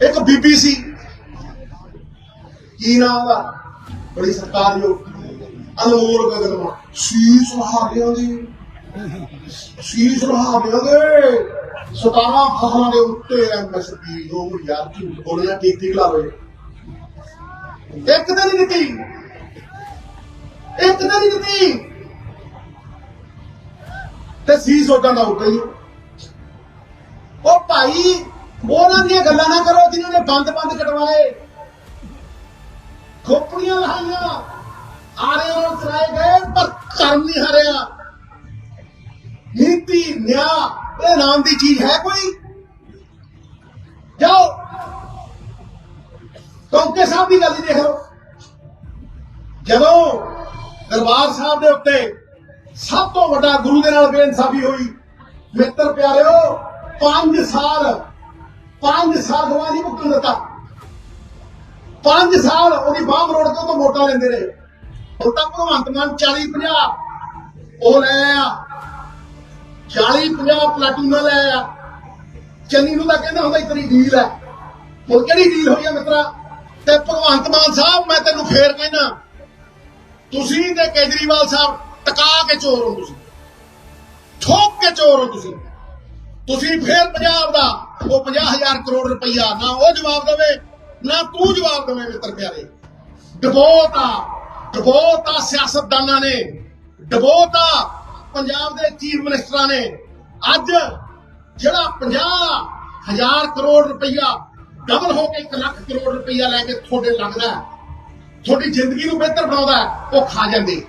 ਇੱਕ ਬੀਬੀ ਸੀ। ਕੀ ਨਾਮ ਦਾ ਬੜੀ ਸਤਿਕਾਰਯੋਗ ਅਨਮੋਲ ਗਗਨਮਾ। ਸੀਸ ਲਹਾਰਿਆਂ ਦੀ। ਸੀਸ ਲਹਾਰਿਆਂ ਦੇ। 17 ਫਸਲਾਂ ਦੇ ਉੱਤੇ ਐਮਐਸਪੀ ਉਹ ਯਾਰ ਕੀ ਬੋਲਿਆ ਠੀਕ ਠੀਕ ਲਾਵੇ ਇੱਕ ਦਿਨ ਦਿੱਤੀ। ਇੱਕ ਦਿਨ ਦਿੱਤੀ। ਤੇ ਸੀਸ ਉਦਾਂ ਦਾ ਉੱਤੇ ਹੀ ਉਹ ਭਾਈ ਉਹਨਾਂ ਦੀਆਂ ਗੱਲਾਂ ਨਾ ਕਰੋ ਜਿਨ੍ਹਾਂ ਨੇ ਬੰਦ ਬੰਦ ਕਟਵਾਏ। ਖੋਪੜੀਆਂ ਲਹਾਈਆਂ ਆਰੇ ਨੂੰ ਚਲਾਏ ਗਏ, ਪਰ ਧਰਮ ਨਹੀਂ ਹਰਿਆ। ਨੀਤੀ, ਨਿਆਂ ਇਹ ਨਾਮ ਦੀ ਚੀਜ਼ ਹੈ ਕੋਈ? ਜਾਓ। ਕੌਂਕੇ ਸਾਹਿਬ ਦੀ ਗੱਲ ਹੀ ਜਦੋਂ ਦਰਬਾਰ ਸਾਹਿਬ ਦੇ ਉੱਤੇ ਸਭ ਤੋਂ ਵੱਡਾ ਗੁਰੂ ਦੇ ਨਾਲ ਬੇਇਨਸਾਫੀ ਹੋਈ, ਮਿੱਤਰ ਪਿਆਰਿਓ 5 ਸਾਲ ਪੰਜ ਸਾਲ ਗਵਾ ਨਹੀਂ ਮੁਕਤ ਦਿੱਤਾ। ਪੰਜ ਸਾਲ ਉਹਦੀ ਬਾਹ ਮਰੋੜ ਕੇ ਤੋਂ ਵੋਟਾਂ ਲੈਂਦੇ ਰਹੇ। ਹੁਣ ਤਾਂ ਭਗਵੰਤ ਮਾਨ 40 50 ਉਹ ਲੈ ਆ 40 50 ਪਲਾਟੂਨਾ ਲੈ ਆ ਚੰਨੀ ਨੂੰ ਤਾਂ ਕਹਿੰਦਾ ਹੁੰਦਾ ਇਤਨੀ ਡੀਲ ਹੈ। ਹੁਣ ਕਿਹੜੀ ਡੀਲ ਹੋਈ ਆ ਮਿੱਤਰਾ? ਤੇ ਭਗਵੰਤ ਮਾਨ ਸਾਹਿਬ, ਮੈਂ ਤੈਨੂੰ ਫੇਰ ਕਹਿਣਾ ਤੁਸੀਂ ਤੇ ਕੇਜਰੀਵਾਲ ਸਾਹਿਬ ਟਕਾ ਕੇ ਚੋਰ ਹੋ ਤੁਸੀਂ। ਠੋਕ ਕੇ ਚੋਰ ਹੋ ਤੁਸੀਂ। ਤੁਸੀਂ ਫੇਰ ਪੰਜਾਬ ਦਾ ਉਹ 50000 ਕਰੋੜ ਰੁਪਈਆ ਨਾ ਉਹ ਜਵਾਬ ਦੇਵੇ, ਨਾ ਤੂੰ ਜਵਾਬ ਦੇਵੇਂ ਮਿੱਤਰ ਪਿਆਰੇ। ਡਬੋਤਾ ਡਬੋਤਾ ਸਿਆਸਤਦਾਨਾਂ ਨੇ। ਡਬੋਤਾ ਪੰਜਾਬ ਦੇ ਚੀਫ ਮਿਨਿਸਟਰਾਂ ਨੇ। ਅੱਜ ਜਿਹੜਾ 50000 ਕਰੋੜ ਰੁਪਈਆ ਡਬਲ ਹੋ ਕੇ 1 ਲੱਖ ਕਰੋੜ ਰੁਪਈਆ ਲੈ ਕੇ ਤੁਹਾਡੇ ਲੱਗਦਾ ਤੁਹਾਡੀ ਜ਼ਿੰਦਗੀ ਨੂੰ ਬਿਹਤਰ ਬਣਾਉਂਦਾ ਉਹ ਖਾ ਜਾਂਦੇ।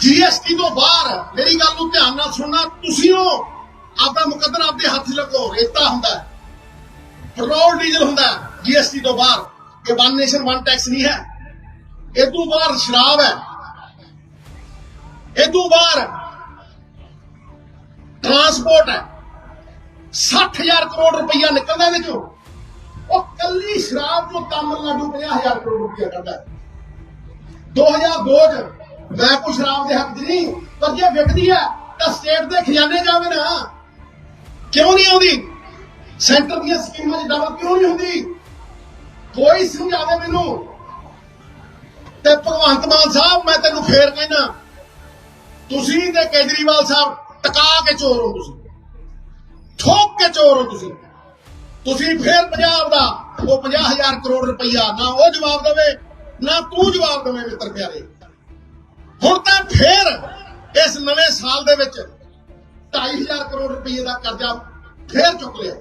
ਜੀਐਸਟੀ ਤੋਂ ਬਾਹਰ ਮੇਰੀ ਗੱਲ ਨੂੰ ਧਿਆਨ ਨਾਲ ਸੁਣਨਾ, ਤੁਸੀਂ ਹੋ। ਆਪਦਾ ਮੁਕੱਦਰ ਆਪਦੇ ਹੱਥ 'ਚ ਲੱਗੋ ਰੇਤਾ ਹੁੰਦਾ ਪੈਟਰੋਲ, ਡੀਜ਼ਲ ਹੁੰਦਾ ਜੀਐਸਟੀ ਤੋਂ ਬਾਹਰ। ਇਹ ਵਨ ਨੇਸ਼ਨ ਵਨ ਟੈਕਸ ਨਹੀਂ ਹੈ। ਇਹ ਤੋਂ ਬਾਹਰ ਸ਼ਰਾਬ ਹੈ। ਇਹ ਤੋਂ ਬਾਹਰ ਟਰਾਂਸਪੋਰਟ ਹੈ। 60000 ਕਰੋੜ ਰੁਪਈਆ ਨਿਕਲਦਾ ਇਹਦੇ ਚੋਂ। ਉਹ ਕੱਲੀ ਸ਼ਰਾਬ ਤੋਂ ਤਾਮਿਲਨਾਡੂ 50000 ਕਰੋੜ ਰੁਪਈਆ ਕਰਦਾ ਹੈ। 2002 ਚ ਮੈਂ ਕੋਈ ਸ਼ਰਾਬ ਦੇ ਹੱਕ 'ਚ ਨਹੀਂ, ਪਰ ਜੇ ਵਿਕਦੀ ਹੈ, ਤਾਂ ਸਟੇਟ ਦੇ ਖਜ਼ਾਨੇ ਜਾਵੇ ਨਾ। ਕਿਉਂ ਨਹੀਂ ਆਉਂਦੀ? ਸੈਂਟਰ ਦੀਆਂ ਸਕੀਮਾਂ 'ਚ ਡਬਲ ਕਿਉਂ ਨਹੀਂ ਹੁੰਦੀ? ਕੋਈ ਸਮਝਾਵੇ ਮੈਨੂੰ? ਤੇ ਭਗਵੰਤ ਮਾਨ ਸਾਹਿਬ, ਮੈਂ ਤੈਨੂੰ ਫੇਰ ਕਹਿਣਾ ਤੁਸੀਂ ਤੇ ਕੇਜਰੀਵਾਲ ਸਾਹਿਬ ਟਕਾ ਕੇ ਚੋਰ ਹੋ ਤੁਸੀਂ। ਠੋਕ ਕੇ ਚੋਰ ਹੋ ਤੁਸੀਂ। ਤੁਸੀਂ ਫੇਰ ਪੰਜਾਬ ਦਾ, ਉਹ 50000 ਕਰੋੜ ਰੁਪਈਆ ਨਾ ਉਹ ਜਵਾਬ ਦੇਵੇ, ਨਾ ਤੂੰ ਜਵਾਬ ਦੇਵੇਂ ਮਿੱਤਰ ਪਿਆਰੇ। ਹੁਣ ਤਾਂ ਫੇਰ ਇਸ ਨਵੇਂ ਸਾਲ ਦੇ ਵਿੱਚ 2500 ਕਰੋੜ ਰੁਪਏ ਦਾ ਕਰਜ਼ਾ ਫੇਰ ਚੁੱਕ ਲਿਆ।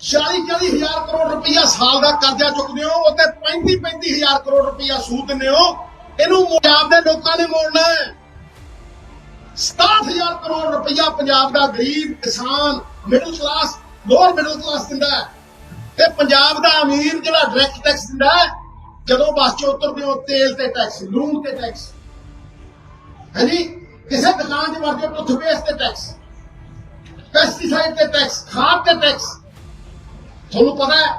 40 40000 ਕਰੋੜ ਰੁਪਇਆ ਸਾਲ ਦਾ ਕਰਜ਼ਾ ਚੁੱਕਦੇ ਹੋ ਉੱਤੇ 35 35000 ਕਰੋੜ ਰੁਪਇਆ ਸੂਦ ਦਿੰਦੇ ਹੋ। ਇਹਨੂੰ ਪੰਜਾਬ ਦੇ ਲੋਕਾਂ ਨੇ ਮੋੜਨਾ ਹੈ। 67000 ਕਰੋੜ ਰੁਪਇਆ ਪੰਜਾਬ ਦਾ ਗਰੀਬ ਕਿਸਾਨ middle class lower middle class ਦਿੰਦਾ ਹੈ। ਤੇ ਪੰਜਾਬ ਦਾ ਅਮੀਰ ਜਿਹੜਾ ਡਾਇਰੈਕਟ ਟੈਕਸ ਦਿੰਦਾ ਹੈ, ਜਦੋਂ ਬੱਸ 'ਚ ਉਤਰਦੇ ਹੋ, ਤੇਲ ਤੇ ਟੈਕਸ ਲੂਣ ਤੇ ਟੈਕਸ ਹਾਂਜੀ ਕਿਸੇ ਦੁਕਾਨ 'ਚ ਵੜਦੇ ਹੋ ਟੁੱਥਪੇਸਟ ਤੇ ਟੈਕਸ ਪੈਸਟੀਸਾਈਡ ਤੇ ਟੈਕਸ ਖਾਦ ਤੇ ਟੈਕਸ ਤੁਹਾਨੂੰ ਪਤਾ ਹੈ,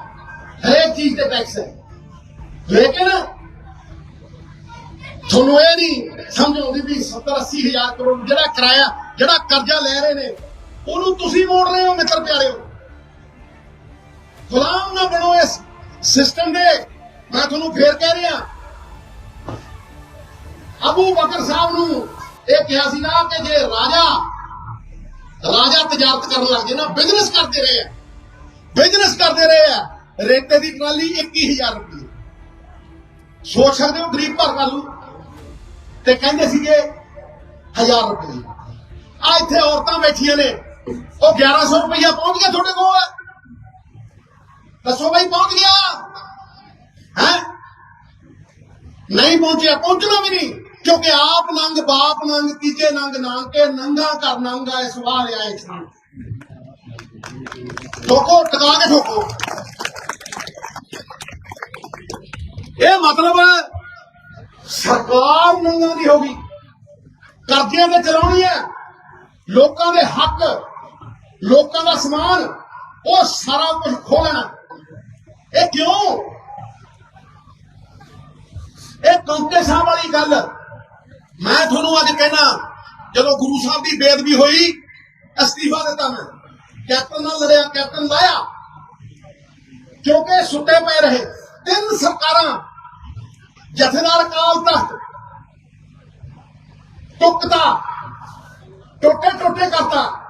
ਹਰੇਕ ਚੀਜ਼ ਤੇ ਟੈਕਸ ਹੈ। ਲੇਕਿਨ ਤੁਹਾਨੂੰ ਇਹ ਨਹੀਂ ਸਮਝ ਆਉਂਦੀ ਵੀ 70 80 ਹਜ਼ਾਰ ਕਰੋੜ ਜਿਹੜਾ ਕਿਰਾਇਆ, ਜਿਹੜਾ ਕਰਜ਼ਾ ਲੈ ਰਹੇ ਨੇ, ਉਹਨੂੰ ਤੁਸੀਂ ਮੋੜ ਰਹੇ ਹੋ ਮਿੱਤਰ ਪਿਆਰਿਓ ਗੁਲਾਮ ਨਾ ਬਣੋ ਇਸ ਸਿਸਟਮ ਦੇ। ਮੈਂ ਤੁਹਾਨੂੰ ਫੇਰ ਕਹਿ ਰਿਹਾ, ਅਬੂ ਬਕਰ ਸਾਹਿਬ ਨੂੰ ਇਹ ਕਿਹਾ ਸੀ ਨਾ ਕਿ ਜੇ ਰਾਜਾ ਰਾਜਾ ਤਜਾਰਤ ਕਰਨ ਲੱਗ ਜੇ ਨਾ ਬਿਜ਼ਨਸ ਕਰਦੇ ਰਹੇ ਆ। ਬਿਜ਼ਨਸ ਕਰਦੇ ਰਹੇ ਆ। ਰੇਤੇ ਦੀ ਟਰਾਲੀ 21000 ਰੁਪਏ। ਸੋਚ ਸਕਦੇ ਹੋ ਗਰੀਬ ਘਰ ਵਾਲੂ ਤੇ ਕਹਿੰਦੇ ਸੀਗੇ 1000 ਰੁਪਏ। ਆ ਇੱਥੇ ਔਰਤਾਂ ਬੈਠੀਆਂ ਨੇ। ਉਹ 1100 ਰੁਪਇਆ ਪਹੁੰਚ ਗਿਆ ਤੁਹਾਡੇ ਕੋਲ? ਦੱਸੋ ਬਈ ਪਹੁੰਚ ਗਿਆ। ਹੈ? ਨਹੀਂ ਪਹੁੰਚਿਆ, ਪਹੁੰਚਣਾ ਵੀ ਨਹੀਂ। ਕਿਉਂਕਿ ਆਪ ਨੰਗ, ਬਾਪ ਨੰਗ, ਤੀਜੇ ਨੰਗ ਨਾਮ ਕੇ ਨੰਗਾ ਕਰ ਨੰਗਾ ਇਸ ਵਾਰ ਆਇਆ ਇਨਸਾਨ ਠੋਕੋ, ਟਕਾ ਕੇ ਠੋਕੋ। ਇਹ ਮਤਲਬ ਸਰਕਾਰ ਨੰਗਾ ਦੀ ਹੋਗੀ ਕਰਜ਼ਿਆਂ ਤੇ ਚਲਾਉਣੀ ਹੈ। ਲੋਕਾਂ ਦੇ ਹੱਕ, ਲੋਕਾਂ ਦਾ ਸਮਾਨ, ਉਹ ਸਾਰਾ ਕੁਝ ਖੋਹ ਇਹ ਕਿਉਂ? ਇਹ ਕੰਤੇ ਸਾਹਿਬ ਵਾਲੀ ਗੱਲ ਮੈਂ ਤੁਹਾਨੂੰ ਅੱਜ ਕਹਿਣਾ, ਜਦੋਂ ਗੁਰੂ ਸਾਹਿਬ ਦੀ ਬੇਦਬੀ ਹੋਈ, ਅਸਤੀਫਾ ਦਿੱਤਾ ਮੈਂ। ਕੈਪਟਨ ਨਾਲ ਲੜਿਆ, ਕੈਪਟਨ ਲਾਇਆ। ਕਿਉਂਕਿ ਇਹ ਸੁੱਤੇ ਪਏ ਰਹੇ। ਤਿੰਨ ਸਰਕਾਰਾਂ ਜਥੇਦਾਰ ਕਾਲ ਤਖਤ ਟੁਕਤਾ ਟੋਟੇ ਟੋਟੇ ਕਰਤਾ।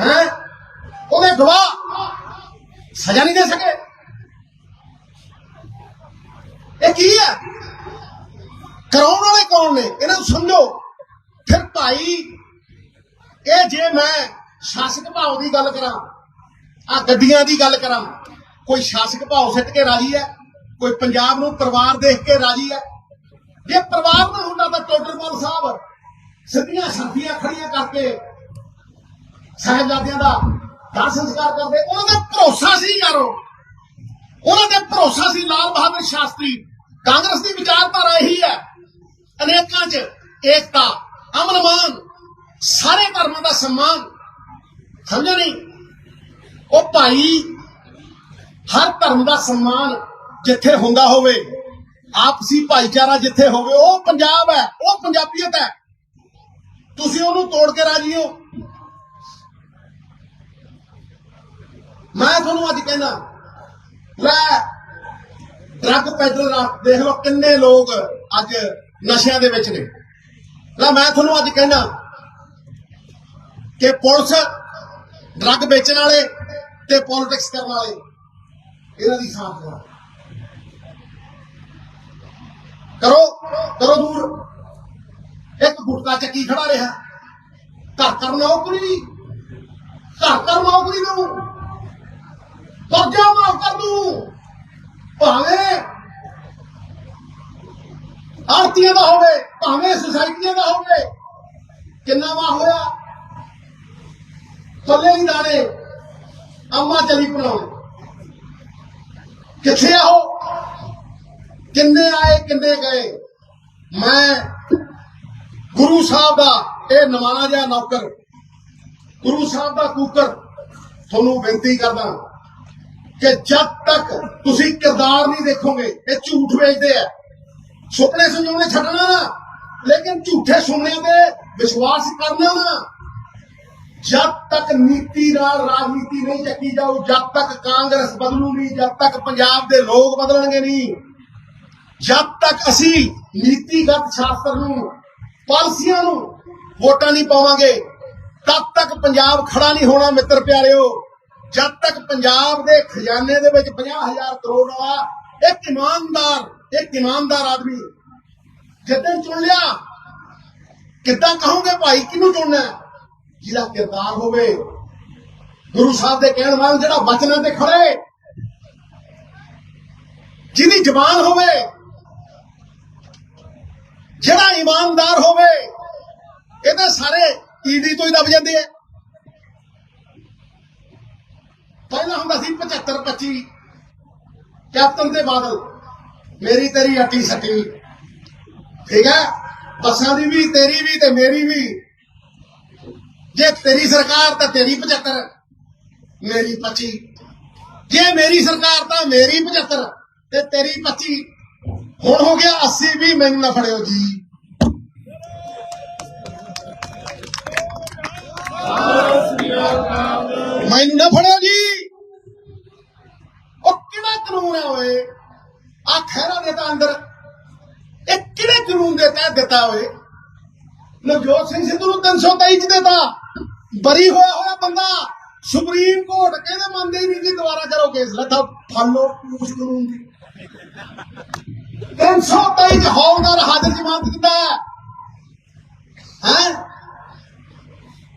ਹੈ? ਉਹਦੇ ਗਵਾਹ ਸਜ਼ਾ ਨਹੀਂ ਦੇ ਸਕੇ। ਇਹ ਕੀ ਹੈ? ਕਰਾਉਣ ਵਾਲੇ ਕੌਣ ਨੇ? ਇਹਨਾਂ ਨੂੰ ਸਮਝੋ। ਫਿਰ ਭਾਈ, ਇਹ ਜੇ ਮੈਂ ਸ਼ਾਸਕ ਭਾਵ ਦੀ ਗੱਲ ਕਰਾਂ ਆ ਗੱਡੀਆਂ ਦੀ ਗੱਲ ਕਰਾਂ, ਕੋਈ ਸ਼ਾਸਕ ਭਾਵ ਸਿੱਟ ਕੇ ਰਾਜੀ ਹੈ? ਕੋਈ ਪੰਜਾਬ ਨੂੰ ਪਰਿਵਾਰ ਦੇਖ ਕੇ ਰਾਜੀ ਹੈ? ਜੇ ਪਰਿਵਾਰ ਨਾ ਹੁੰਦਾ ਤਾਂ ਟੋਡਰਮਲ ਸਾਹਿਬ ਸਿੱਧੀਆਂ ਸਰਦੀਆਂ ਖੜੀਆਂ ਕਰਕੇ ਸਾਹਿਬਜ਼ਾਦਿਆਂ ਦਾ ਦਾਹ ਸੰਸਕਾਰ ਕਰਦੇ। ਉਹਨਾਂ ਦਾ ਭਰੋਸਾ ਸੀ ਯਾਰੋ। ਉਹਨਾਂ ਦਾ ਭਰੋਸਾ ਸੀ ਲਾਲ ਬਹਾਦਰ ਸ਼ਾਸਤਰੀ। ਕਾਂਗਰਸ ਦੀ ਵਿਚਾਰਧਾਰਾ ਇਹੀ ਹੈ। ਏਕਤਾ ਅਮਨ ਮਾਨ, ਸਾਰੇ ਧਰਮਾਂ ਦਾ ਸਨਮਾਨ। ਸਮਝਿਆ ਨਹੀਂ? ਉਹ ਭਾਈ ਹਰ ਧਰਮ ਦਾ ਸਨਮਾਨ ਜਿੱਥੇ ਹੁੰਦਾ ਹੋਵੇ, ਆਪਸੀ ਭਾਈਚਾਰਾ ਜਿੱਥੇ ਹੋਵੇ, ਉਹ ਪੰਜਾਬ ਹੈ, ਉਹ ਪੰਜਾਬੀਅਤ ਹੈ। ਤੁਸੀਂ ਉਹਨੂੰ ਤੋੜ ਕੇ ਰਾਜੀ ਹੋ? ਮੈਂ ਤੁਹਾਨੂੰ ਅੱਜ ਕਹਿੰਦਾ, ਲੈ ਡਰੱਗ ਪੈਡਲਰ ਦੇਖ ਲਓ ਕਿੰਨੇ ਲੋਕ ਅੱਜ ਨਸ਼ਿਆਂ ਦੇ ਵਿੱਚ ਨੇ। ਲੈ ਮੈਂ ਤੁਹਾਨੂੰ ਅੱਜ ਕਹਿਣਾ ਕਿ ਪੁਲਿਸ ਡਰੱਗ ਵੇਚਣ ਵਾਲੇ ਤੇ ਪੋਲਿਟਿਕਸ ਕਰਨ ਵਾਲੇ, ਇਹਨਾਂ ਦੀ ਸਾਥ ਕਰੋ ਕਰੋ ਕਰੋ ਦੂਰ। ਇੱਕ ਗੁਟਕਾ ਚੱਕੀ ਖੜਾ ਰਿਹਾ? ਘਰ ਕਰ ਨੌਕਰੀ। ਘਰ ਕਰ ਨੌਕਰੀ ਨੂੰ। ਕਰਜ਼ਾ ਮਾਫ ਕਰ ਦੂੰ। ਭਾਵੇਂ ਆਰਤੀਆਂ ਦਾ ਹੋਵੇ, ਭਾਵੇਂ ਸੁਸਾਇਟੀਆਂ ਦਾ ਹੋਵੇ। ਕਿੰਨਾ ਵਾ ਹੋਇਆ? ਪੱਲੇ ਹੀ ਦਾਣੇ ਅੰਮਾ ਚਲੀ ਬਣਾਉਣ। ਕਿੱਥੇ ਆਓ ਕਿੰਨੇ ਆਏ, ਕਿੰਨੇ ਗਏ? ਮੈਂ ਗੁਰੂ ਸਾਹਿਬ ਦਾ ਇਹ ਨਵਾਣਾ ਜਿਹਾ ਨੌਕਰ, ਗੁਰੂ ਸਾਹਿਬ ਦਾ ਕੂਕਰ ਤੁਹਾਨੂੰ ਬੇਨਤੀ ਕਰਦਾ ਕਿ ਜਦ ਤੱਕ ਤੁਸੀਂ ਕਿਰਦਾਰ ਨਹੀਂ ਦੇਖੋਗੇ, ਇਹ ਝੂਠ ਵੇਚਦੇ ਆ। ਸੁਪਨੇ ਸੰਜੋਣੇ ਛੱਡਣਾ। ਨਾ ਲੇਕਿਨ ਝੂਠੇ ਸੁਪਨਿਆਂ ਤੇ ਵਿਸ਼ਵਾਸ ਕਰਨਾ। ਨਾ ਜਦ ਤੱਕ ਨੀਤੀ ਨਾਲ ਰਾਜਨੀਤੀ ਨਹੀਂ ਚੱਕੀ ਜਾਊ, ਜਦ ਤੱਕ ਕਾਂਗਰਸ ਬਦਲੂਗੀ, ਜਦ ਤੱਕ ਪੰਜਾਬ ਦੇ ਲੋਕ ਬਦਲਣਗੇ ਨਹੀਂ। ਜਦ ਤੱਕ ਅਸੀਂ ਨੀਤੀਗਤ ਸ਼ਾਸਤਰ ਨੂੰ, ਪਾਲਸੀਆਂ ਨੂੰ ਵੋਟਾਂ ਨਹੀਂ ਪਾਵਾਂਗੇ, ਤਦ ਤੱਕ ਪੰਜਾਬ ਖੜਾ ਨਹੀਂ ਹੋਣਾ ਮਿੱਤਰ ਪਿਆਰਿਓ। ਜਦ ਤੱਕ ਪੰਜਾਬ ਦੇ ਖਜ਼ਾਨੇ ਦੇ ਵਿੱਚ 50000 ਕਰੋੜ ਵਾਲਾ ਇੱਕ ਇਮਾਨਦਾਰ ਇੱਕ ਇਮਾਨਦਾਰ ਆਦਮੀ। ਜਿੱਦਣ ਚੁਣ ਲਿਆ, ਕਿੱਦਾਂ ਕਹੋਗੇ ਭਾਈ, ਕਿਹਨੂੰ ਚੁਣਨਾ ਹੈ? ਜਿਹਦਾ ਕਿਰਦਾਰ ਹੋਵੇ, ਗੁਰੂ ਸਾਹਿਬ ਦੇ ਕਹਿਣ ਵਾਲਾ ਜਿਹੜਾ ਵਚਨਾਂ ਤੇ ਖੜੇ, ਜਿਹਦੀ ਜ਼ਬਾਨ ਹੋਵੇ, ਜਿਹੜਾ ਇਮਾਨਦਾਰ ਹੋਵੇ ਇਹਦੇ ਸਾਰੇ ਈਡੀ ਤੋਂ ਹੀ ਦਬ ਜਾਂਦੇ ਆ। ਪਹਿਲਾਂ ਹੁੰਦਾ ਸੀ 75 25 ਕੈਪਟਨ ਤੇ ਬਾਦਲ। ਮੇਰੀ ਤੇਰੀ ਅੱਟੀ ਸੱਟੀ। ਠੀਕ ਹੈ? ਬੱਸਾਂ ਦੀ ਵੀ, ਤੇਰੀ ਵੀ ਤੇ ਮੇਰੀ ਵੀ। ਜੇ ਤੇਰੀ ਸਰਕਾਰ ਤਾਂ ਤੇਰੀ 75 ਮੇਰੀ 25 ਜੇ ਮੇਰੀ ਸਰਕਾਰ ਤਾਂ ਮੇਰੀ 75 ਤੇ ਤੇਰੀ 25 ਹੁਣ ਹੋ ਗਿਆ 80 ਵੀ ਮੈਨੂੰ ਨਾ ਫੜਿਓ ਜੀ। ਮੈਨੂੰ ਨਾ ਫੜਿਓ ਜੀ। ਉਹ ਕਿਹੜਾ ਕਾਨੂੰਨ ਹੈ ਓਏ? ਆ ਖੈਰਾ ਦੇ ਤਾਂ ਅੰਦਰ। ਇਹ ਕਿਹੜੇ ਕਾਨੂੰਨ ਦੇ ਤਹਿਤ ਦਿੱਤਾ ਓਏ ਨਵਜੋਤ ਸਿੰਘ ਸਿੱਧੂ ਨੂੰ 323 ਚ ਦਿੱਤਾ। ਬਰੀ ਹੋਇਆ ਹੋਇਆ ਬੰਦਾ। ਸੁਪਰੀਮ ਕੋਰਟ ਕਹਿੰਦੇ ਮੰਨਦੇ ਨਹੀਂ ਜੀ, ਦੁਬਾਰਾ ਕਰੋ ਕੇਸ। ਲੱਥਾ ਫੜ ਉਸ ਕਾਨੂੰਨ ਦੀ। 323 ਚ ਹੌਲਦਾਰ ਹਾਜ਼ਰ ਜ਼ਮਾਨਤ ਦਿੰਦਾ ਹੈ।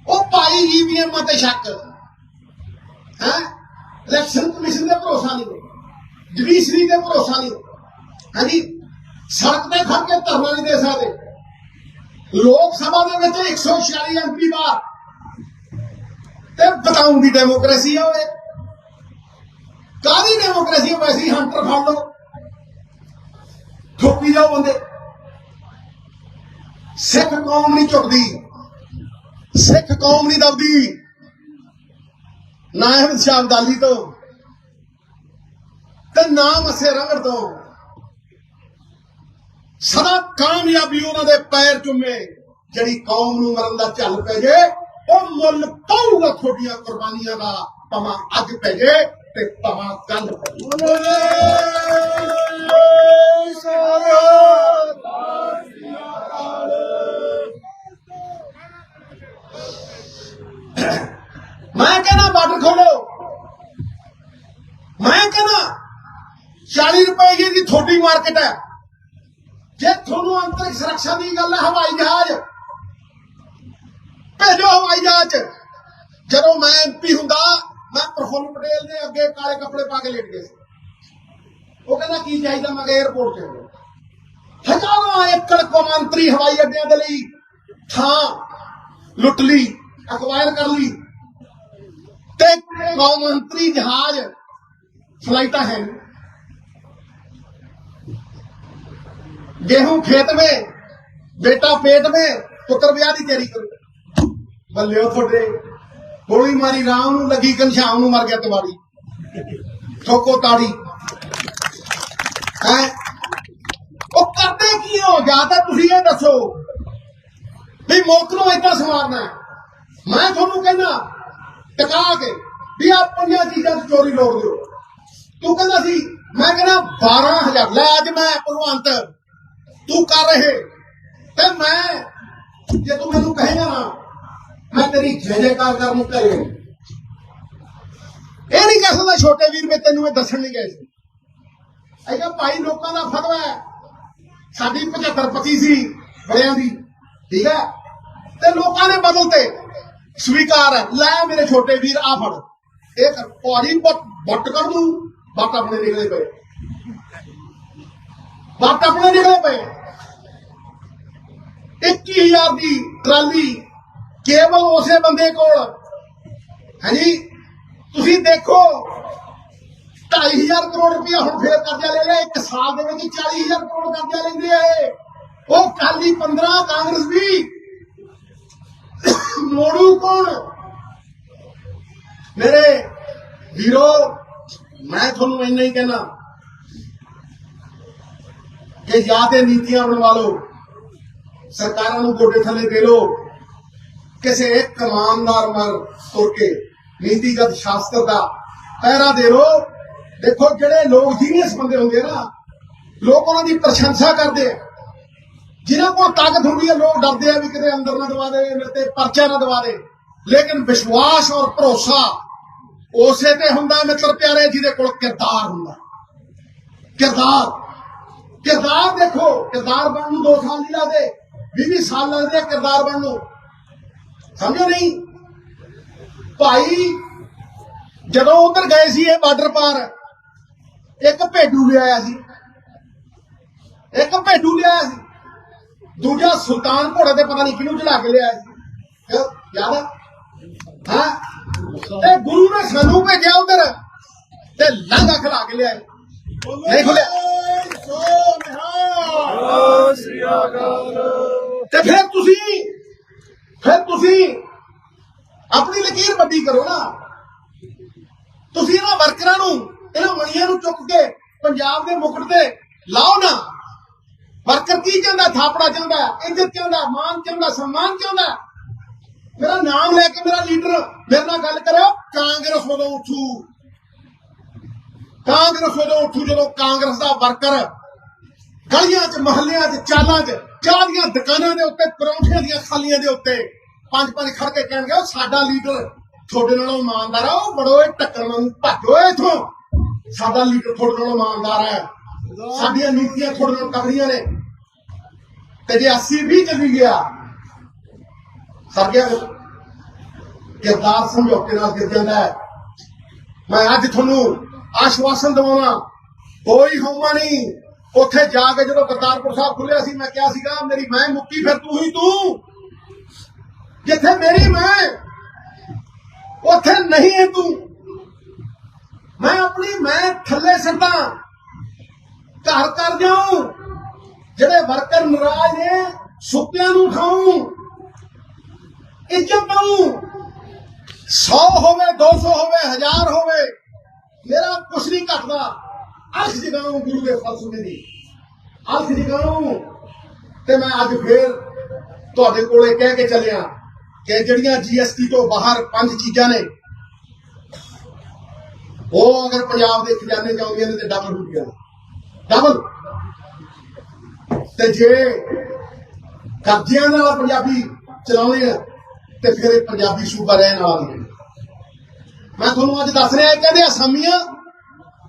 ਉਹ ਭਾਈ ਈਵੀਐਮ ਤੇ ਸ਼ੱਕ। ਹੈ? ਇਲੈਕਸ਼ਨ ਕਮਿਸ਼ਨ ਦੇ ਭਰੋਸਾ ਨਹੀਂ। ਜੁਡੀਸ਼ਰੀ ਦੇ ਭਰੋਸਾ ਨਹੀਂ। ਹਾਂਜੀ, ਸੜਕ ਤੇ ਖੜ ਕੇ ਧਰਨਾ ਨਹੀਂ ਦੇ ਸਕਦੇ। ਲੋਕ ਸਭਾ ਦੇ ਵਿੱਚ 146 ਐਮਪੀ ਬਾਹਰ ਤੇ ਬਤਾਉਂ ਦੀ ਡੈਮੋਕ੍ਰੇਸੀ ਆ ਓਏ। ਕਾਦੀ ਡੈਮੋਕ੍ਰੇਸੀ ਵੈਸੀ ਹੰਟਰ ਫੜ ਲਓ। ਠੋਕੀ ਜਾਓ ਬੰਦੇ। ਸਿੱਖ ਕੌਮ ਨਹੀਂ ਝੁਕਦੀ। ਸਿੱਖ ਕੌਮ ਨਹੀਂ ਦਬਦੀ। ਨਾ ਅਹਿਮਦ ਸ਼ਾਹ ਅਬਦਾਲੀ ਤੋਂ। ਤੇ ਨਾ ਮਸੇ ਰੰਗੜ ਤੋਂ। ਸਦਾ ਕਾਮਯਾਬੀ ਉਹਨਾਂ ਦੇ ਪੈਰ ਚੁੰਮੇ। ਜਿਹੜੀ ਕੌਮ ਨੂੰ ਮਰਨ ਦਾ ਝੱਲ ਪੈ ਜੇ, ਉਹ ਮੁੱਲ ਪਾਊਗਾ ਤੁਹਾਡੀਆਂ ਕੁਰਬਾਨੀਆਂ ਦਾ। ਭਾਵੇਂ ਅੱਜ ਪੈ ਜੇ ਤੇ ਤਵਾ ਕੱਲ ਪੈ ਮੈਂ ਕਹਿੰਦਾ ਬਾਰਡਰ ਖੋਲੋ ਮੈਂ ਕਹਿੰਦਾ 40 ਰੁਪਏ ਦੀ ਤੁਹਾਡੀ ਮਾਰਕੀਟ ਹੈ। ਜੇ ਤੁਹਾਨੂੰ ਅੰਤਰਿਕ ਸੁਰੱਖਿਆ ਦੀ ਗੱਲ ਹੈ, ਹਵਾਈ ਜਹਾਜ਼, ਭੇਜੋ ਹਵਾਈ ਜਹਾਜ਼। ਜਦੋਂ ਮੈਂ ਐਮਪੀ ਹੁੰਦਾ, ਮੈਂ ਪ੍ਰਫੁੱਲ ਪਟੇਲ ਦੇ ਅੱਗੇ ਕਾਲੇ ਕੱਪੜੇ ਪਾ ਕੇ ਲੇਟ ਗਿਆ ਸੀ। ਉਹ ਕਹਿੰਦਾ, ਕੀ ਚਾਹੀਦਾ? ਮੈਂ ਕਿਹਾ 에어ਪੋਰਟ ਤੇ ਹਜ਼ਾਰਾਂ ਏਕੜ ਕੌਮਾਂਤਰੀ ਹਵਾਈ ਅੱਡਿਆਂ ਦੇ ਲਈ ਥਾਂ ਲੁੱਟ ਲਈ ਅਕਵਾਇਰ ਕਰ ਲਈ। ਤੇ ਕੌਮਾਂਤਰੀ ਜਹਾਜ਼ ਫਲਾਈਟਾਂ ਹੈ। गेहूं खेत में बेटा पेट में पुत्र ब्याह ਦੀ ਤਿਆਰੀ ਕਰੋ ਬੱਲਿਓ ਤੁਹਾਡੇ ਗੋਲੀ ਮਾਰੀ ਰਾਮ ਨੂੰ ਲੱਗੀ ਘਨਸ਼ਾਮ ਨੂੰ ਮਰ ਗਿਆ ਤਵਾੜੀ ਠੋਕੋ ਤਾੜੀ ਹੈ ਉਹ ਕਰਦੇ ਕੀ ਹੋ ਜਾਂ ਤਾਂ ਤੁਸੀਂ ਇਹ ਦੱਸੋ ਵੀ ਮੁਲਕ ਨੂੰ ਏਦਾਂ ਸਮਾਰਨਾ ਹੈ। ਮੈਂ ਤੁਹਾਨੂੰ ਕਹਿੰਦਾ ਟਿਕਾ ਕੇ ਵੀ ਆ ਪੰਜਾਂ ਚੀਜ਼ਾਂ ਦੀ ਚੋਰੀ ਲੋੜ ਦਿਓ ਤੂੰ ਕਹਿੰਦਾ ਸੀ ਮੈਂ ਕਹਿੰਦਾ 12000 ਲੈ ਅੱਜ ਮੈਂ ਭਗਵੰਤ ਤੂੰ ਕਰ ਰਹੇ। ਤੇ ਮੈਂ, ਜੇ ਤੂੰ ਮੈਨੂੰ ਕਹੇਗਾ ਨਾ, ਮੈਂ ਤੇਰੀ ਜੈ ਜੈਕਾਰ ਕਰਨ ਨੂੰ ਘਰੇ ਇਹ ਨਹੀਂ ਕਹਿ ਸਕਦਾ ਛੋਟੇ ਵੀਰ ਮੈਂ ਤੈਨੂੰ ਇਹ ਦੱਸਣ ਨਹੀਂ ਗਏ ਸੀ। ਅਜਾ ਭਾਈ ਲੋਕਾਂ ਦਾ ਫਤਵਾ ਹੈ। ਸਾਡੀ 75 25 ਸੀ ਬੜਿਆਂ ਦੀ, ਠੀਕ ਹੈ? ਤੇ ਲੋਕਾਂ ਨੇ ਬਦਲਤੇ ਸਵੀਕਾਰ ਹੈ। ਲੈ ਮੇਰੇ ਛੋਟੇ ਵੀਰ, ਆ ਫੜ। ਇਹ ਕਰ ਪੌੜੀ ਬੱਟ ਕਰ ਦੂੰ ਬੱਟ ਆਪਣੇ ਨਿਕਲੇ ਪਏ। ਬੱਟ ਆਪਣੇ ਨਿਕਲੇ ਪਏ। 21000 ਦੀ ਟਰਾਲੀ ਕੇਵਲ ਉਸੇ ਬੰਦੇ ਕੋਲ। ਹਾਂਜੀ ਤੁਸੀਂ ਦੇਖੋ 2500 ਕਰੋੜ ਰੁਪਇਆ ਹੁਣ ਫੇਰ ਕਰਜ਼ਾ ਲੈ ਲਿਆ, ਇੱਕ ਸਾਲ ਦੇ ਵਿੱਚ 40000 ਕਰੋੜ ਕਰਜ਼ਾ ਲੈਂਦੇ ਆ ਇਹ। ਉਹ ਖਾਲੀ 15 ਕਾਂਗਰਸ ਵੀ। ਮੋੜੂ ਕੌਣ? ਮੇਰੇ ਵੀਰੋ, ਮੈਂ ਤੁਹਾਨੂੰ ਇੰਨਾ ਹੀ ਕਹਿਣਾ ਕਿ ਜਾਂ ਤੇ ਨੀਤੀਆਂ ਬਣਵਾ ਲਓ। ਸਰਕਾਰਾਂ ਨੂੰ ਗੋਡੇ ਥੱਲੇ ਦੇ ਲਓ। ਕਿਸੇ ਇੱਕ ਇਮਾਨਦਾਰ ਮਰ ਤੁਰ ਕੇ ਨੀਤੀਗਤ ਸ਼ਾਸਤਰ ਦਾ ਪਹਿਰਾ ਦੇ ਲਓ। ਦੇਖੋ ਜਿਹੜੇ ਲੋਕ ਜੀਨੀਅਸ ਬੰਦੇ ਹੁੰਦੇ ਆ ਨਾ, ਲੋਕ ਉਹਨਾਂ ਦੀ ਪ੍ਰਸ਼ੰਸਾ ਕਰਦੇ ਆ। ਜਿਨ੍ਹਾਂ ਕੋਲ ਤਾਕਤ ਹੁੰਦੀ ਹੈ ਲੋਕ ਡਰਦੇ ਆ ਵੀ ਕਿਤੇ ਅੰਦਰ ਨਾ ਦਵਾ ਦੇ ਮੇਰੇ ਤੇ ਪਰਚਾ ਨਾ ਦਵਾ ਦੇ। ਲੇਕਿਨ ਵਿਸ਼ਵਾਸ ਔਰ ਭਰੋਸਾ ਉਸੇ ਤੇ ਹੁੰਦਾ, ਮਿੱਤਰ ਪਿਆਰੇ, ਜਿਹਦੇ ਕੋਲ ਕਿਰਦਾਰ ਹੁੰਦਾ। ਕਿਰਦਾਰ। ਕਿਰਦਾਰ ਦੇਖੋ, ਕਿਰਦਾਰ ਬਣਨ ਨੂੰ ਦੋ ਸਾਲ ਨਹੀਂ ਲੱਗਦੇ 20 ਸਾਲ ਲੱਗਦੇ ਆ ਕਿਰਦਾਰ ਬਣਨ ਨੂੰ। ਸਮਝੋ ਨਹੀਂ? ਭਾਈ ਜਦੋਂ ਉਧਰ ਗਏ ਸੀ ਇਹ ਬਾਰਡਰ ਪਾਰ ਇੱਕ ਭੇਡੂ ਲਿਆਇਆ ਸੀ। ਇੱਕ ਭੇਡੂ ਲਿਆਇਆ ਸੀ। ਦੂਜਾ ਸੁਲਤਾਨ ਘੋੜੇ ਤੇ ਪਤਾ ਨਹੀਂ ਕਿਹਨੂੰ ਚੜਾ ਕੇ ਲਿਆਇਆ ਸੀ? ਯਾਦ ਆ? ਹਾਂ? ਤੇ ਗੁਰੂ ਨੇ ਸਾਨੂੰ ਭੇਜਿਆ ਉਧਰ ਤੇ ਲਾਂਗਾ ਖਿਲਾ ਕੇ ਲਿਆਏ ਨਹੀਂ ਖੁੱਲਿਆ। ਤੇ ਫਿਰ ਤੁਸੀਂ ਫਿਰ ਤੁਸੀਂ ਆਪਣੀ ਲਕੀਰ ਵੱਡੀ ਕਰੋ ਨਾ। ਤੁਸੀਂ ਇਹਨਾਂ ਵਰਕਰਾਂ ਨੂੰ, ਇਹਨਾਂ ਮਣੀਆਂ ਨੂੰ ਚੁੱਕ ਕੇ ਪੰਜਾਬ ਦੇ ਮੁਕਟ ਤੇ ਲਾਓ ਨਾ। ਵਰਕਰ ਕੀ ਚਾਹੁੰਦਾ ਥਾਪੜਾ ਚਾਹੁੰਦਾ ਇੱਜ਼ਤ ਚਾਹੁੰਦਾ ਮਾਨ ਚਾਹੁੰਦਾ ਸਨਮਾਨ ਚਾਹੁੰਦਾ ਮੇਰਾ ਨਾਮ ਲੈ ਕੇ ਮੇਰਾ ਲੀਡਰ, ਮੇਰੇ ਨਾਲ ਗੱਲ ਕਰਿਓ, ਕਾਂਗਰਸ ਉਦੋਂ ਉੱਠੂ। ਕਾਂਗਰਸ ਉਦੋਂ ਉੱਠੂ ਜਦੋਂ ਕਾਂਗਰਸ ਦਾ ਵਰਕਰ ਗਲੀਆਂ 'ਚ, ਮਹੱਲਿਆਂ 'ਚ, ਚਾਲਾਂ 'ਚ, ਚਾਹ ਦੀਆਂ ਦੁਕਾਨਾਂ ਦੇ ਉੱਤੇ, ਪਰੌਂਠਿਆਂ ਦੀਆਂ ਖਾਲੀਆਂ ਦੇ ਉੱਤੇ ਪੰਜ ਪੰਜ ਖੜ ਕੇ ਕਹਿਣਗੇ, ਉਹ ਸਾਡਾ ਲੀਡਰ, ਤੁਹਾਡੇ ਨਾਲੋਂ ਇਮਾਨਦਾਰ ਆ, ਉਹ ਬੜੋ ਇਹ ਟੱਕਰ ਨੂੰ ਭੱਜੋ ਇਥੋਂ। ਸਾਡਾ ਲੀਡਰ ਤੁਹਾਡੇ ਨਾਲੋਂ ਇਮਾਨਦਾਰ ਹੈ ਸਾਡੀਆਂ ਨੀਤੀਆਂ ਤੁਹਾਡੇ ਨਾਲੋਂ ਤਗੜੀਆਂ ਨੇ। ਤੇ ਜੇ 80 ਵੀ ਚੱਲੀ ਗਿਆ ਸਰ ਕਿਰਦਾਰ ਸਮਝੌਤੇ ਨਾਲ ਗਿਰ ਜਾਂਦਾ ਹੈ। ਮੈਂ ਅੱਜ ਤੁਹਾਨੂੰ ਆਸ਼ਵਾਸਨ ਦਵਾਉਣਾ, ਕੋਈ ਹੋਮਾ ਨਹੀਂ। ਉੱਥੇ ਜਾ ਕੇ ਜਦੋਂ ਕਰਤਾਰਪੁਰ ਸਾਹਿਬ ਖੁੱਲਿਆ ਸੀ, ਮੈਂ ਕਿਹਾ ਸੀਗਾ, ਮੇਰੀ ਮੈਂ ਮੁੱਕੀ, ਫਿਰ ਤੂੰ ਹੀ ਤੂੰ। ਜਿੱਥੇ ਮੇਰੀ ਮੈਂ, ਉੱਥੇ ਨਹੀਂ ਹੈ ਤੂੰ। ਮੈਂ ਆਪਣੀ ਮੈਂ ਥੱਲੇ ਸਿੱਟਾਂ ਘਰ ਕਰ ਜਾਉਂ ਜਿਹੜੇ ਵਰਕਰ ਨਾਰਾਜ਼ ਨੇ ਸੁੱਕਿਆਂ ਨੂੰ ਖਾਉਂ ਇੱਜ਼ਤ ਦਊ। 100 ਹੋਵੇ 200 ਹੋਵੇ 1000 ਹੋਵੇ, ਮੇਰਾ ਕੁਛ ਨਹੀਂ ਘਟਦਾ। ਅਰਸ਼ ਜਗਾਉਂ ਗੁਰੂ ਦੇ ਫਲਸਫੇ ਦੀ। ਅਰਸ਼ ਜਗਾਉਂ ਤੇ ਮੈਂ ਅੱਜ ਫੇਰ ਤੁਹਾਡੇ ਕੋਲੇ ਕਹਿ ਕੇ ਚੱਲਿਆ ਕਿ ਜਿਹੜੀਆਂ ਜੀਐਸਟੀ ਤੋਂ ਬਾਹਰ ਪੰਜ ਚੀਜ਼ਾਂ ਨੇ, ਉਹ ਅਗਰ ਪੰਜਾਬ ਦੇ ਖਜ਼ਾਨੇ ਚ ਆਉਂਦੀਆਂ ਨੇ ਤੇ ਡਬਲ ਹੁੰਦੀਆਂ ਡਬਲ ਤੇ ਜੇ ਕਰਜ਼ਿਆਂ ਨਾਲ ਪੰਜਾਬੀ ਚਲਾਉਂਦੇ ਆ, ਤੇ ਫਿਰ ਇਹ ਪੰਜਾਬੀ ਸੂਬਾ ਰਹਿਣ ਵਾਲਾ ਮੈਂ ਤੁਹਾਨੂੰ ਅੱਜ ਦੱਸ ਰਿਹਾ ਕਹਿੰਦੇ ਅਸਾਮੀਆਂ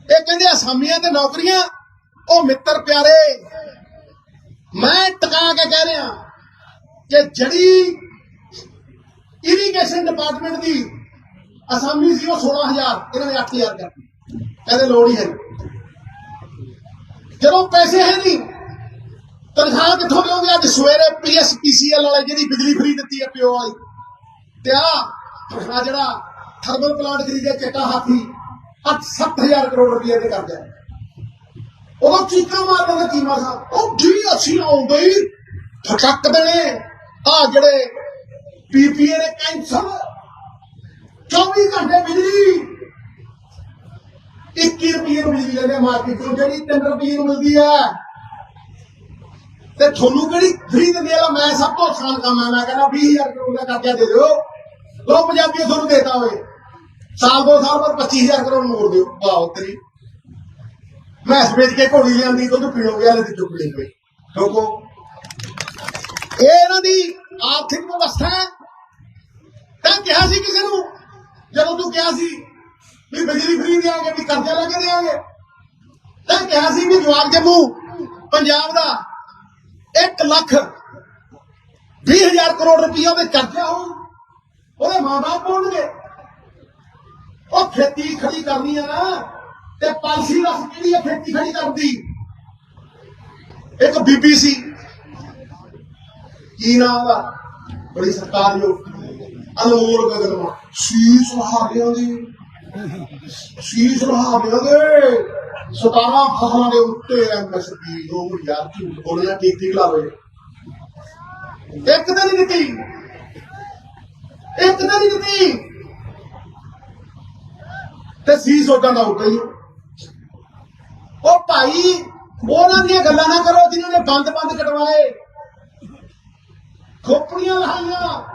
ਇਹ ਕਹਿੰਦੇ ਅਸਾਮੀਆਂ ਤੇ ਨੌਕਰੀਆਂ, ਉਹ ਮਿੱਤਰ ਪਿਆਰੇ। ਮੈਂ ਟਕਾ ਕੇ ਕਹਿ ਰਿਹਾ ਕਿ ਜਿਹੜੀ ਇਰੀਗੇਸ਼ਨ ਡਿਪਾਰਟਮੈਂਟ ਦੀ ਅਸਾਮੀ ਸੀ, ਉਹ 16000 ਇਹਨਾਂ ਨੇ 8000 ਕਰਤੀ। ਕਹਿੰਦੇ ਲੋੜ ਹੀ ਹੈ ਨਹੀਂ। ਜਦੋਂ ਪੈਸੇ ਹੈ ਨਹੀਂ, ਤਨਖਾਹ ਕਿੱਥੋਂ ਦੇਓਗੇ ਅੱਜ ਸਵੇਰੇ ਪੀਐਸਪੀਸੀਐਲ ਵਾਲੇ ਜਿਹੜੀ ਬਿਜਲੀ ਫਰੀ ਦਿੱਤੀ ਹੈ ਪਿਓ ਵਾਲੀ, ਤੇ ਆ ਜਿਹੜਾ ਥਰਮਲ ਪਲਾਂਟ ਖਰੀਦਿਆ ਚਿੱਟਾ ਹਾਥੀ 8-7000 ਕਰੋੜ ਰੁਪਏ ਦੇ ਕਰਜ਼ਾ ਹੈ। ਉਦੋਂ ਚੀਕਾਂ ਮਾਰਦੇ ਨੇ ਸਾਹਿਬ ਉਹ ਜੀ ਅਸੀਂ ਆਉਂਦੇ ਹੀ ਫਟਕਦੇ ਨੇ। ਆ ਜਿਹੜੇ ਪੀਪੀਏ ਨੇ ਕੈਂਸਰ। 24 ਘੰਟੇ ਬਿਜਲੀ। 21 ਰੁਪਏ ਬਿਜਲੀ ਲੈਂਦੇ ਮਾਰਕੀਟ ਤੋਂ। ਜਿਹੜੀ 3 ਰੁਪਏ ਨੂੰ ਮਿਲਦੀ ਹੈ ਤੇ ਤੁਹਾਨੂੰ ਕਿਹੜੀ ਫ੍ਰੀ ਦਿੰਦੇ ਆ? ਮੈਂ ਸਭ ਤੋਂ ਆਸਾਨ ਕੰਮ ਹੈ ਮੈਂ ਕਹਿੰਦਾ 20000 ਕਰੋੜ ਦਾ ਕਰਜ਼ਾ ਦੇ ਦਿਓ। ਲੋ ਪੰਜਾਬੀ ਤੁਹਾਨੂੰ ਦੇਤਾ ਹੋਵੇ। ਸਾਲ ਦੋ ਸਾਲ ਬਾਅਦ 25000 ਕਰੋੜ ਮੋੜ ਦਿਓ ਵਾਓ ਤੇਰੀ ਮੈਂ ਵੇਚ ਕੇ ਘੋੜੀ ਲਿਆਂਦੀ, ਦੁੱਧ ਪੀਣੋ ਗਿਆ ਲੈ ਤੇ ਲਈ ਗਈ ਠੋਕੋ ਇਹ ਇਹਨਾਂ ਦੀ ਆਰਥਿਕ ਵਿਵਸਥਾ ਤਾਂ ਕਿਹਾ ਸੀ ਕਿਸੇ ਨੂੰ, ਜਦੋਂ ਤੂੰ ਕਿਹਾ ਸੀ ਵੀ ਬਿਜਲੀ ਫਰੀ ਦੇਾਂਗੇ ਵੀ ਕਰਜ਼ਾ ਲੈ ਕੇ ਦੇਾਂਗੇ ਤਾਂ ਕਿਹਾ ਸੀ ਵੀ ਜਵਾਬ ਜੰਮੂ, ਪੰਜਾਬ ਦਾ 1 ਲੱਖ 20000 ਕਰੋੜ ਰੁਪਈਆ ਦੇ ਕਰਜ਼ਾ ਹੋ ਉਹਦੇ ਮਾਂ-ਬਾਪ ਹੋਣਗੇ। ਉਹ ਖੇਤੀ ਖੜੀ ਕਰਨੀ ਆ ਨਾ, ਤੇ ਪਾਲਸੀ ਦੱਸ ਕਿਹੜੀ ਹੈ ਖੇਤੀ ਖੜੀ ਕਰਦੀ ਇੱਕ ਬੀਬੀ ਸੀ। ਕੀ ਨਾਮ ਦਾ ਬੜੀ ਸਰਕਾਰ ਜੋ ਅਨਮੋਲ ਗਗਨਵਾ ਸੀਸ ਲਹਾਰਿਆਂ ਦੀ ਸੀਸ ਲਹਾਰਿਆਂ ਦੇ 17 ਫਸਲਾਂ ਦੇ ਉੱਤੇ ਐਮਐਸਪੀ ਦੋ ਯਾਰ ਝੂਠ ਬੋਲਣਾ ਠੀਕ ਠੀਕ ਲਾਵੇ ਇੱਕ ਦਿਨ ਦਿੱਤੀ। ਇੱਕ ਦਿਨ ਦਿੱਤੀ। ਤੇ ਸੀ ਉਦਾਂ ਦਾ ਉੱਤੇ ਹੀ। ਉਹ ਭਾਈ, ਉਹਨਾਂ ਦੀਆਂ ਗੱਲਾਂ ਨਾ ਕਰੋ ਜਿਨ੍ਹਾਂ ਨੇ ਬੰਦ ਬੰਦ ਕਟਵਾਏ। ਖੋਪੜੀਆਂ ਲਹਾਈਆਂ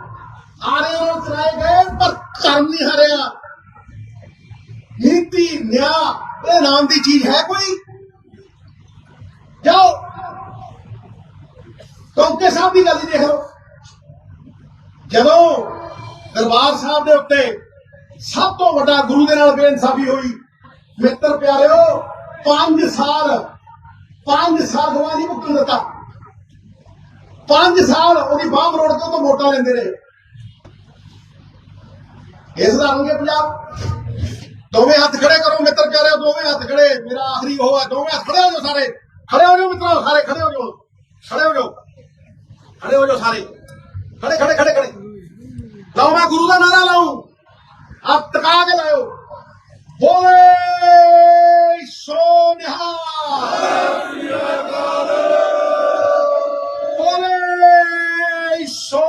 ਆਰੇ ਨੂੰ ਚਲਾਏ ਗਏ, ਪਰ ਕਰਮ ਨਹੀਂ ਹਰਿਆ। ਨੀਤੀ, ਨਿਆਂ, ਇਹ ਨਾਮ ਦੀ ਚੀਜ਼ ਹੈ ਕੋਈ? ਜਾਓ। ਕੌਂਕੇ ਸਾਹਿਬ ਦੀ ਗੱਲ ਹੀ ਦੇਖ ਲਓ। ਜਦੋਂ ਦਰਬਾਰ ਸਾਹਿਬ ਦੇ ਉੱਤੇ ਸਭ ਤੋਂ ਵੱਡਾ ਗੁਰੂ ਦੇ ਨਾਲ ਬੇਇਨਸਾਫੀ ਹੋਈ। ਮਿੱਤਰ ਪਿਆਰਿਓ 5 ਸਾਲ 5 ਸਾਲ ਗਵਾ ਨਹੀਂ ਮੁਕਣ ਦਿੱਤਾ। 5 ਸਾਲ ਉਹਦੀ ਬਾਹ ਮਰੋੜ ਕੇ ਉਹ ਤੋਂ ਵੋਟਾਂ ਲੈਂਦੇ ਰਹੇ। ਇਸ ਦਾ ਪੰਜਾਬ। ਦੋਵੇਂ ਹੱਥ ਖੜੇ ਕਰੋ ਮਿੱਤਰ ਪਿਆਰਿਓ, ਦੋਵੇਂ ਹੱਥ ਖੜੇ। ਮੇਰਾ ਆਖਰੀ ਉਹ ਹੈ, ਦੋਵੇਂ ਹੱਥ ਖੜੇ ਹੋ ਜਾਓ ਸਾਰੇ। ਖੜੇ ਹੋ ਜਾਓ ਮਿੱਤਰੋ, ਸਾਰੇ ਖੜੇ ਹੋ ਜਾਓ। ਖੜੇ ਹੋ ਜਾਓ। ਖੜੇ ਹੋ ਜਾਓ ਸਾਰੇ। ਖੜੇ ਖੜੇ ਖੜੇ ਖੜੇ। ਲਾਓ, ਮੈਂ ਗੁਰੂ ਦਾ ਨਾਰਾ ਲਾਉਂ ਆਪ ਟਕਾ ਕੇ ਲਾਇਓ। ਬੋਲੇ ਸੋ ਨਿਹਾਲ ਬੋਲੇ ਸੋ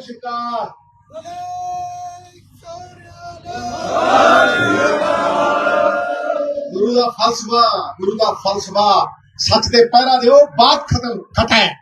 ਸ਼ਿਕਾਰ। ਗੁਰੂ ਦਾ ਫਲਸਫਾ, ਗੁਰੂ ਦਾ ਫਲਸਫਾ। ਸੱਚ ਦੇ ਪਹਿਰਾ ਦਿਓ ਬਾਤ ਖਤਮ ਖਟਾ ਹੈ